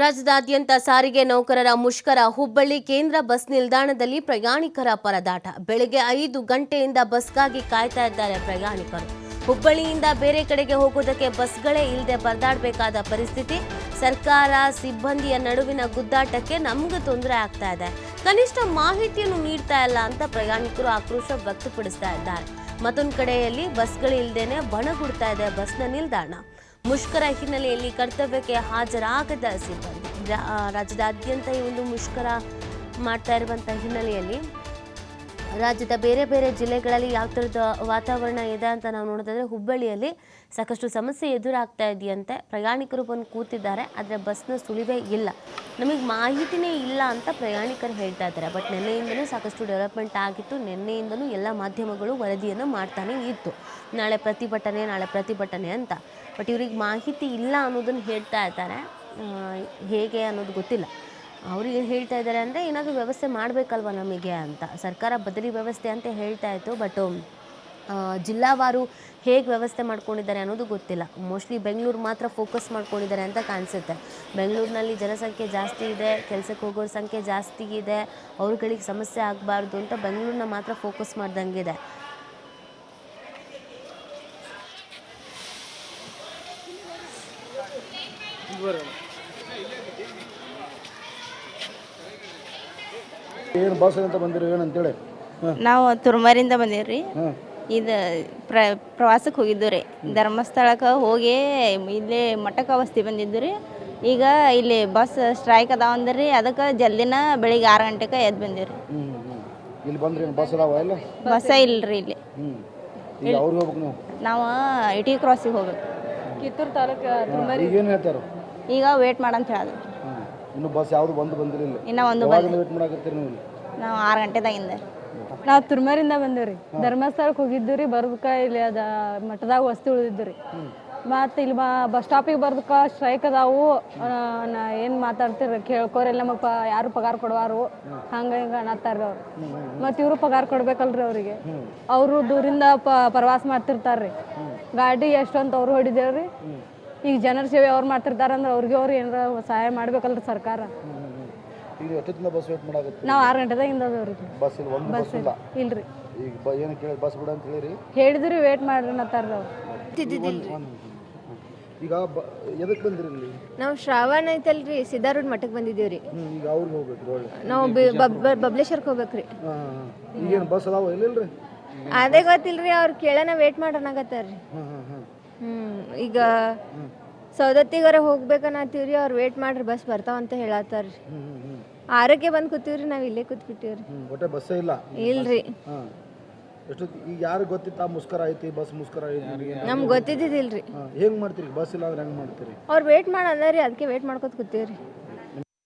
ರಾಜ್ಯದಾದ್ಯಂತ ಸಾರಿಗೆ ನೌಕರರ ಮುಷ್ಕರ ಹುಬ್ಬಳ್ಳಿ ಕೇಂದ್ರ ಬಸ್ ನಿಲ್ದಾಣದಲ್ಲಿ ಪ್ರಯಾಣಿಕರ ಪರದಾಟ. ಬೆಳಗ್ಗೆ ಐದು ಗಂಟೆಯಿಂದ ಬಸ್ಗಾಗಿ ಕಾಯ್ತಾ ಇದ್ದಾರೆ ಪ್ರಯಾಣಿಕರು. ಹುಬ್ಬಳ್ಳಿಯಿಂದ ಬೇರೆ ಕಡೆಗೆ ಹೋಗೋದಕ್ಕೆ ಬಸ್ಗಳೇ ಇಲ್ಲದೆ ಪರದಾಡಬೇಕಾದ ಪರಿಸ್ಥಿತಿ. ಸರ್ಕಾರ, ಸಿಬ್ಬಂದಿಯ ನಡುವಿನ ಗುದ್ದಾಟಕ್ಕೆ ನಮ್ಗೆ ತೊಂದರೆ ಆಗ್ತಾ ಇದೆ. ಕನಿಷ್ಠ ಮಾಹಿತಿಯನ್ನು ನೀಡ್ತಾ ಇಲ್ಲ ಅಂತ ಪ್ರಯಾಣಿಕರು ಆಕ್ರೋಶ ವ್ಯಕ್ತಪಡಿಸ್ತಾ ಇದ್ದಾರೆ. ಮತ್ತೊಂದು ಕಡೆಯಲ್ಲಿ ಬಸ್ಗಳಿಲ್ಲದೇನೆ ಬಣಗುಡ್ತಾ ಇದೆ ಬಸ್ನ ನಿಲ್ದಾಣ. ಮುಷ್ಕರ ಹಿನ್ನೆಲೆಯಲ್ಲಿ ಕರ್ತವ್ಯಕ್ಕೆ ಹಾಜರಾಗದ ಸಿಬ್ಬಂದಿ. ರಾಜ್ಯದಾದ್ಯಂತ ಈ ಒಂದು ಮುಷ್ಕರ ಮಾಡ್ತಾ ಇರುವಂಥ ಹಿನ್ನೆಲೆಯಲ್ಲಿ ರಾಜ್ಯದ ಬೇರೆ ಬೇರೆ ಜಿಲ್ಲೆಗಳಲ್ಲಿ ಯಾವ ಥರದ ವಾತಾವರಣ ಇದೆ ಅಂತ ನಾವು ನೋಡೋದಾದರೆ ಹುಬ್ಬಳ್ಳಿಯಲ್ಲಿ ಸಾಕಷ್ಟು ಸಮಸ್ಯೆ ಎದುರಾಗ್ತಾ ಇದೆಯಂತೆ. ಪ್ರಯಾಣಿಕರು ಬಂದು ಕೂತಿದ್ದಾರೆ, ಆದರೆ ಬಸ್ನ ಸುಳಿವೇ ಇಲ್ಲ. ನಮಗೆ ಮಾಹಿತಿನೇ ಇಲ್ಲ ಅಂತ ಪ್ರಯಾಣಿಕರು ಹೇಳ್ತಾ ಇದ್ದಾರೆ. ಬಟ್ ನಿನ್ನೆಯಿಂದಲೂ ಸಾಕಷ್ಟು ಡೆವಲಪ್ಮೆಂಟ್ ಆಗಿತ್ತು. ನಿನ್ನೆಯಿಂದಲೂ ಎಲ್ಲ ಮಾಧ್ಯಮಗಳು ವರದಿಯನ್ನು ಮಾಡ್ತಾನೆ ಇತ್ತು. ನಾಳೆ ಪ್ರತಿಭಟನೆ ನಾಳೆ ಪ್ರತಿಭಟನೆ ಅಂತ. ಬಟ್ ಇವ್ರಿಗೆ ಮಾಹಿತಿ ಇಲ್ಲ ಅನ್ನೋದನ್ನು ಹೇಳ್ತಾ ಇದ್ದಾರೆ. ಹೇಗೆ ಅನ್ನೋದು ಗೊತ್ತಿಲ್ಲ. ಅವ್ರಿಗೆ ಹೇಳ್ತಾ ಇದ್ದಾರೆ ಅಂದರೆ ಏನಾದರೂ ವ್ಯವಸ್ಥೆ ಮಾಡಬೇಕಲ್ವ ನಮಗೆ ಅಂತ. ಸರ್ಕಾರ ಬದಲಿ ವ್ಯವಸ್ಥೆ ಅಂತ ಹೇಳ್ತಾ ಇತ್ತು ಬಟ್ ಜಿಲ್ಲಾವಾರು ಹೇಗೆ ವ್ಯವಸ್ಥೆ ಮಾಡ್ಕೊಂಡಿದ್ದಾರೆ ಅನ್ನೋದು ಗೊತ್ತಿಲ್ಲ. ಮೋಸ್ಟ್ಲಿ ಬೆಂಗಳೂರು ಮಾತ್ರ ಫೋಕಸ್ ಮಾಡ್ಕೊಂಡಿದ್ದಾರೆ ಅಂತ ಕಾಣಿಸುತ್ತೆ. ಬೆಂಗಳೂರಿನಲ್ಲಿ ಜನಸಂಖ್ಯೆ ಜಾಸ್ತಿ ಇದೆ, ಕೆಲಸಕ್ಕೆ ಹೋಗೋರ ಸಂಖ್ಯೆ ಜಾಸ್ತಿ ಇದೆ, ಅವ್ರುಗಳಿಗೆ ಸಮಸ್ಯೆ ಆಗಬಾರ್ದು ಅಂತ ಬೆಂಗಳೂರನ್ನ ಮಾತ್ರ ಫೋಕಸ್ ಮಾಡ್ದಂಗಿದೆ ಏನು ಬಸ್ ಅಂತ ಬಂದಿರಿ ಏನಂತೇಳಿ ನಾವು ತುರ್ಮರಿಂದ ಬಂದೀವಿ ರೀ ಇದು ಪ್ರ ಪ್ರವಾಸಕ್ಕೆ ಹೋಗಿದ್ದು ರೀ. ಧರ್ಮಸ್ಥಳಕ್ಕೆ ಹೋಗಿ ಇಲ್ಲಿ ಮಠಕ್ಕೆ ವಸ್ತಿ ಬಂದಿದ್ದು ರೀ. ಈಗ ಇಲ್ಲಿ ಬಸ್ ಸ್ಟ್ರೈಕ್ ಅದಾವ ಅಂದ್ರಿ ಅದಕ್ಕೆ ಜಲ್ದಿನ ಬೆಳಿಗ್ಗೆ ಆರು ಗಂಟೆಗೆ ಎದ್ದು ಬಂದೀವಿ ರೀ. ಹ್ಞೂ ಹ್ಞೂ ಇಲ್ಲಿ ಬಂದ್ರಿ ಬಸ್ ಅದಾವ ಇಲ್ಲ? ಬಸ್ಸ ಇಲ್ರಿ ಇಲ್ಲಿ. ಈಗ ಅವ್ರಿಗೆ ಹೋಗ್ಬೇಕು ನೀವು? ನಾವು ಇಟಿ ಕ್ರಾಸಿಗೆ ಹೋಗ್ಬೇಕು. ಕಿತ್ತೂರು ತಾಲೂಕು ಈಗ ಏನು ಹೇಳ್ತಾರೆ? ಈಗ ವೇಟ್ ಮಾಡಂತ ಹೇಳಿದ್ರು ಇನ್ನು ಬಸ್ ಯಾವ್ದು ಬಂದು ಬಂದಿರಲಿಲ್ಲ. ಇನ್ನ ಒಂದು ಯಾವಾಗಿಂದ ವೇಟ್ ಮಾಡಾಕತ್ತೀರಿ ನೀವು? ನಾವು ಆರು ಗಂಟೆದಾಗಿಂದ ನಾವು ತುರ್ಮರಿಂದ ಬಂದೇವ್ರಿ ಧರ್ಮಸ್ಥಳಕ್ಕೆ ಹೋಗಿದ್ದು ರೀ ಬರ್ದಕ್ಕ ಇಲ್ಲಿ ಅದ ಮಠದಾಗ ವಸ್ತಿ ಉಳಿದಿದ್ದು ರೀ. ಮತ್ತು ಇಲ್ಲಿ ಬಾ ಬಸ್ ಸ್ಟಾಪಿಗೆ ಬರ್ದಕ ಸ್ಟ್ರೈಕ್ ಅದಾವು. ಆ, ನಾ ಏನು ಮಾತಾಡ್ತೀರಿ ಕೇಳ್ಕೋರಿಲ್ಲ ನಮಗೆ ಪ ಯಾರು ಪಗಾರ ಕೊಡುವಾರು. ಹಂಗೆ ಹಿಂಗೆ ಅನ್ನತ್ತಾರ ಅವ್ರು. ಮತ್ತು ಇವರು ಪಗಾರ ಕೊಡ್ಬೇಕಲ್ರಿ ಅವರಿಗೆ. ಅವರು ದೂರಿಂದ ಪ ಪ್ರವಾಸ ಮಾಡ್ತಿರ್ತಾರ್ರಿ. ಗಾಡಿ ಅಂತ ಅವ್ರು ಹೊಡಿದೇವ್ರಿ. ಈಗ ಜನರ ಸೇವೆ ಅವ್ರು ಮಾಡ್ತಿರ್ತಾರಂದ್ರೆ ಅವ್ರಿಗೆ ಅವ್ರು ಏನಾರ ಸಹಾಯ ಮಾಡ್ಬೇಕಲ್ರಿ ಸರ್ಕಾರ. ಹ್ಞೂ ಹ್ಞೂ ಈಗ ಎಷ್ಟೊತ್ತಿಂದ ಬಸ್ ವೇಟ್ ಮಾಡಾಕತ್ತೀರಿ? ನಾವು ಆರು ಗಂಟೆದಾಗಿಂದ ಅದಾವ್ರಿ ಬಸ್ ಇಲ್ಲ ಒಂದು ಬಸ್ ಇಲ್ಲ. ಇಲ್ರಿ. ಈಗ ಬ ಏನು ಕೇಳಿ ಬಸ್ ಬಿಡ ಅಂತ ಹೇಳಿರಿ? ಹೇಳಿದ್ರಿ ವೇಟ್ ಮಾಡ್ರಿ ಅನ್ನತ್ತಾರ ಅವ್ರು ಈಗ ಬ ಎದಕ್ಕೆ ಬಂದಿರಿ ಇಲ್ಲಿ? ನಾವು ಶ್ರಾವಣ ಐತಲ್ರಿ ಸಿದ್ಧಾರೂಢ ಮಠಕ್ಕೆ ಬಂದಿದ್ದೀವ್ರಿ. ಈಗ ಅವ್ರಿಗೆ ಹೋಗ್ಬೇಕು ಒಳ್ಳೆ. ನಾವು ಬಿ- ಬಬ್ಲೇಶ್ವರಕ್ಕೆ ಹೋಗ್ಬೇಕ್ರಿ. ಈಗೇನು ಬಸ್ ಅದಾವ ಅದೇ ಗೊತ್ತಿಲ್ರಿ ಅವ್ರು ಕೇಳೋಣ ವೇಟ್ ಮಾಡೋಣಾಗತ್ತಾರ್ರಿ. ಹಾಂ ಹ್ಮ್ ಈಗ ಸೌದತ್ತಿಗಾರ ಹೋಗ್ಬೇಕನ್ನತ್ತೀವ್ರಿ ಅವ್ರು ವೇಟ್ ಮಾಡ್ರಿ ಬಸ್ ಬರ್ತಾವ ಅಂತ ಹೇಳತ್ತಾರ್ರಿ. ಆರಕ್ಕೆ ಬಂದು ಕೂತೀವ್ರಿ ನಾವು ಇಲ್ಲೇ ಕೂತ್ಬಿಟ್ಟಿವ್ರಿ. ಬಿಟ್ಟಿವ್ರಿ ಒಟ್ಟೆ ಬಸ್ಸೇ ಇಲ್ಲ. ಇಲ್ರಿ. ಹಾಂ. ಎಷ್ಟೊತ್ತು ಈಗ ಯಾರು ಗೊತ್ತಿತ್ತ ಮುಸ್ಕರ ಐತಿ ಬಸ್ ಮುಸ್ಕರ ಐತಿ ನಮ್ಗೆ ಗೊತ್ತಿದ್ದಿದಿಲ್ರಿ ಹಾಂ ಹೆಂಗೆ ಮಾಡ್ತೀರಿ ಬಸ್ ಇಲ್ಲ ಅಂದ್ರೆ ಹೆಂಗ್ ಮಾಡ್ತೀರಿ? ಅವ್ರು ವೇಟ್ ಮಾಡಲ್ಲ ರೀ ಅದಕ್ಕೆ ವೇಟ್ ಮಾಡ್ಕೊತ ಕೂತೀವ್ರಿ.